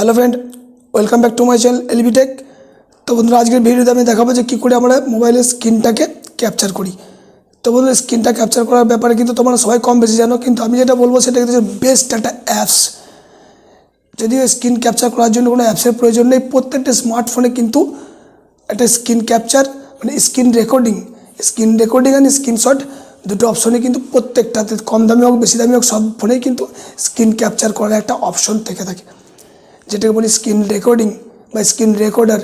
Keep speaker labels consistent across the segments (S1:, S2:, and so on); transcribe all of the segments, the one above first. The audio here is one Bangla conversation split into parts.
S1: Hello friend, welcome back to my channel LB tech. তো বন্ধুরা, আজকের ভিডিওতে আমি দেখাবো যে কী করে আমরা মোবাইলের স্ক্রিনটাকে ক্যাপচার করি। তো বন্ধুরা, স্ক্রিনটা ক্যাপচার করার ব্যাপারে কিন্তু তোমরা সবাই কম বেশি জানো, কিন্তু আমি যেটা বলব সেটা কিন্তু বেস্ট একটা অ্যাপস। যদিও স্ক্রিন ক্যাপচার করার জন্য কোনো অ্যাপসের প্রয়োজন নেই, প্রত্যেকটা স্মার্টফোনে কিন্তু একটা স্ক্রিন ক্যাপচার মানে screen recording. Screen recording and screenshot দুটো অপশনে কিন্তু প্রত্যেকটাতে, কম দামি হোক, বেশি দামি হোক, সব ফোনেই কিন্তু স্ক্রিন ক্যাপচার করার একটা অপশন থেকে থাকে। যেটাকে বলি স্ক্রিন রেকর্ডিং বা স্ক্রিন রেকর্ডার।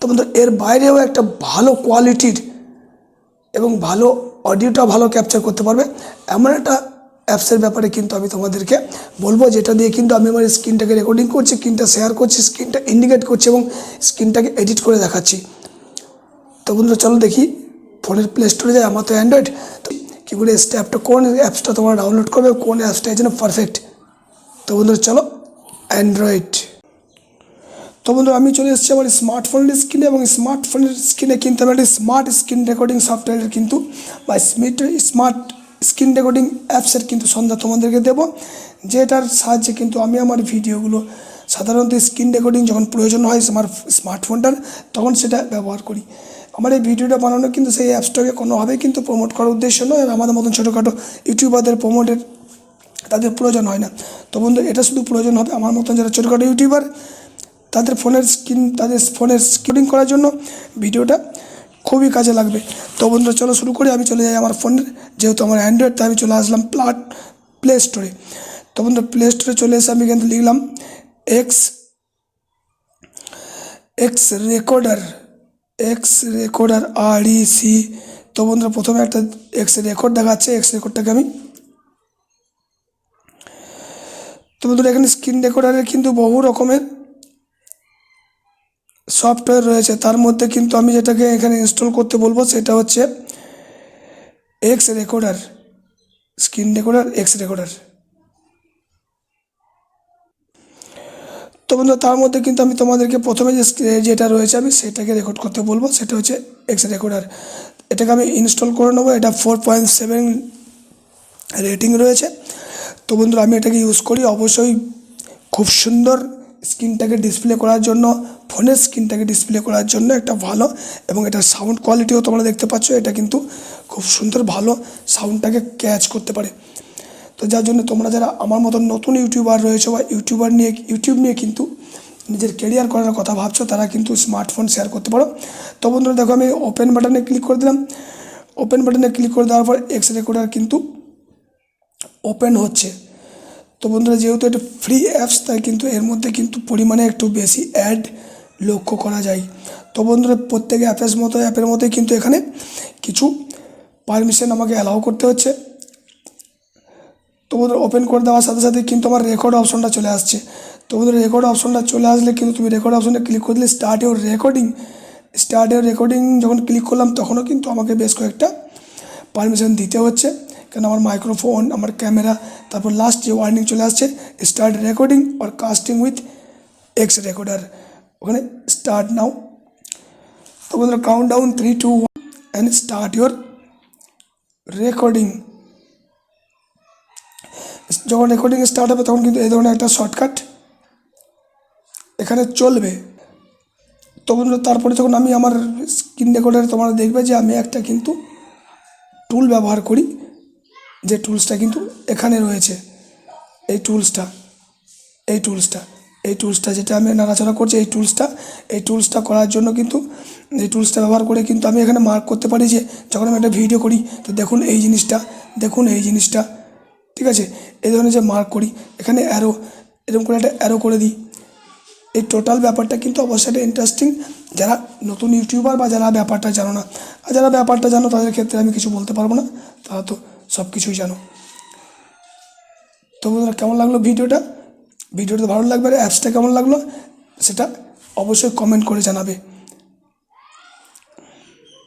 S1: তো বন্ধু, এর বাইরেও একটা ভালো কোয়ালিটির এবং ভালো অডিওটা ভালো ক্যাপচার করতে পারবে। এমন একটা অ্যাপসের ব্যাপারে কিন্তু আমি তোমাদেরকে বলব, যেটা দিয়ে কিন্তু আমি আমার স্ক্রিনটাকে রেকর্ডিং করছি, স্ক্রিনটা শেয়ার করছি, স্ক্রিনটা ইন্ডিকেট করছি এবং স্ক্রিনটাকে এডিট করে দেখাচ্ছি। তো বন্ধুরা চলো দেখি, ফোনের প্লে স্টোরে যায়, আমার তো অ্যান্ড্রয়েড। তো কী করে স্ট্যাপটা কোন অ্যাপসটা তোমরা ডাউনলোড করবে, কোন অ্যাপসটা এই জন্য পারফেক্ট। তো বন্ধুরা চলো অ্যান্ড্রয়েড তো বন্ধুরা আমি চলে এসেছি আমার স্মার্টফোনের স্ক্রিনে এবং স্মার্টফোনের স্ক্রিনে কিন্তু আমি একটা স্মার্ট স্ক্রিন রেকর্ডিং সফটওয়্যারের কিন্তু বা স্মার্ট স্ক্রিন রেকর্ডিং অ্যাপসের কিন্তু সন্ধ্যা তোমাদেরকে দেবো, যেটার সাহায্যে কিন্তু আমি আমার ভিডিওগুলো সাধারণত স্ক্রিন রেকর্ডিং যখন প্রয়োজন হয় আমার স্মার্টফোনটার তখন সেটা ব্যবহার করি। আমার এই ভিডিওটা বানানো কিন্তু সেই অ্যাপসটাকে কোনোভাবেই কিন্তু প্রমোট করার উদ্দেশ্য নয়, আর আমাদের মতন ছোটোখাটো ইউটিউবারদের প্রমোটের তাদের প্রয়োজন হয় না। তো বন্ধু, এটা শুধু প্রয়োজন হবে আমার মতন যারা ছোটোখাটো ইউটিউবার তাদের ফোনের স্ক্রিন, তাদের ফোনের স্ক্রিনিং করার জন্য ভিডিওটা খুবই কাজে লাগবে। তো বন্ধুরা চলো শুরু করি। আমি চলে যাই আমার ফোনের যেহেতু আমার অ্যান্ড্রয়েড তাই আমি চলে আসলাম প্লাট প্লে স্টোরে তো বন্ধুরা প্লে স্টোরে চলে এসে আমি কিন্তু লিখলাম X X recorder X recorder R E C তো বন্ধুরা প্রথমে একটা এক্স রেকর্ড দেখাচ্ছে এক্স রেকর্ডটাকে আমি তো বন্ধুরা, এখানে স্ক্রিন রেকর্ডারের কিন্তু বহু রকমের সফটওয়্যার রয়েছে। তার মধ্যে কিন্তু আমি যেটাকে এখানে ইনস্টল করতে বলব, সেটা হচ্ছে X recorder screen recorder X recorder তো বন্ধু তার মধ্যে কিন্তু আমি তোমাদেরকে প্রথমে যে যেটা রয়েছে, আমি সেটাকে রেকর্ড করতে বলব, সেটা হচ্ছে এক্স রেকর্ডার এটাকে আমি ইনস্টল করে নেব। এটা ফোর পয়েন্ট সেভেন রেটিং রয়েছে। তো বন্ধুরা, আমি এটাকে ইউজ করি। অবশ্যই খুব সুন্দর স্ক্রিনটাকে ডিসপ্লে করার জন্য ফোনের স্ক্রিনটাকে ডিসপ্লে করার জন্য একটা ভালো এবং এটার সাউন্ড কোয়ালিটিও তোমরা দেখতে পাচ্ছ। এটা কিন্তু খুব সুন্দর ভালো সাউন্ডটাকে ক্যাচ করতে পারে। তো যার জন্য তোমরা যারা আমার মতন নতুন ইউটিউবার রয়েছে বা ইউটিউবার নিয়ে, ইউটিউব নিয়ে কিন্তু নিজের কেরিয়ার করার কথা ভাবছ, তারা কিন্তু স্মার্টফোন শেয়ার করতে পারো। তো বন্ধুরা, দেখো আমি ওপেন বাটনে ক্লিক করে দিলাম। ওপেন বাটনে ক্লিক করে দেওয়ার পর এক্স রেকর্ডার কিন্তু ওপেন হচ্ছে। তো বন্ধুরা, যেহেতু এটা ফ্রি অ্যাপস তাই কিন্তু এর মধ্যে কিন্তু পরিমাণে একটু বেশি অ্যাড লক্ষ্য করা যায়। তো বন্ধুরা, প্রত্যেক অ্যাপের মতো অ্যাপের মতোই কিন্তু এখানে কিছু পারমিশন আমাকে অ্যালাউ করতে হচ্ছে। তো বন্ধুরা ওপেন করে দেওয়ার সাথে সাথে কিন্তু আমার রেকর্ড অপশনটা চলে আসছে। তো বন্ধুরা রেকর্ড অপশনটা চলে আসলে কিন্তু তুমি রেকর্ড অপশনে ক্লিক করে দিলে start your recording start your recording যখন ক্লিক করলাম, তখনও কিন্তু আমাকে বেশ কয়েকটা পারমিশন দিতে হচ্ছে। কেন? আমার মাইক্রোফোন আমার ক্যামেরা তারপর লাস্ট যে ওয়ার্নিং চলে আসছে start recording or casting with X recorder ওখানে স্টার্ট নাও তো বন্ধুরা count down three two one and start your recording যখন রেকর্ডিং স্টার্ট হবে, তখন কিন্তু এই ধরনের একটা শর্টকাট এখানে চলবে। তো বন্ধুরা, তারপরে যখন আমি আমার স্ক্রিন রেকর্ডারে তোমরা দেখবে যে আমি একটা কিন্তু টুল ব্যবহার করি। যে টুলসটা কিন্তু এখানে রয়েছে। এই টুলসটা এই টুলসটা এই টুলসটা যেটা আমি নাড়াচাড়া করছি, এই টুলসটা এই টুলসটা করার জন্য কিন্তু, এই টুলসটা ব্যবহার করে কিন্তু আমি এখানে মার্ক করতে পারি যে, যখন আমি একটা ভিডিও করি, তো দেখুন এই জিনিসটা, দেখুন এই জিনিসটা, ঠিক আছে? এই ধরনের যে মার্ক করি, এখানে অ্যারো এরকম করে একটা অ্যারো করে দিই। এই টোটাল ব্যাপারটা কিন্তু অবশ্যই একটা ইন্টারেস্টিং যারা নতুন ইউটিউবার বা যারা ব্যাপারটা জানো না, আর যারা ব্যাপারটা জানো, তাদের ক্ষেত্রে আমি কিছু বলতে পারব না। তারা তো সব কিছুই জানো। তো বন্ধুরা, কেমন লাগল ভিডিওটা? ভিডিওটা ভালো লাগবে অ্যাপসটা কেমন লাগল, সেটা অবশ্যই কমেন্ট করে জানাবে।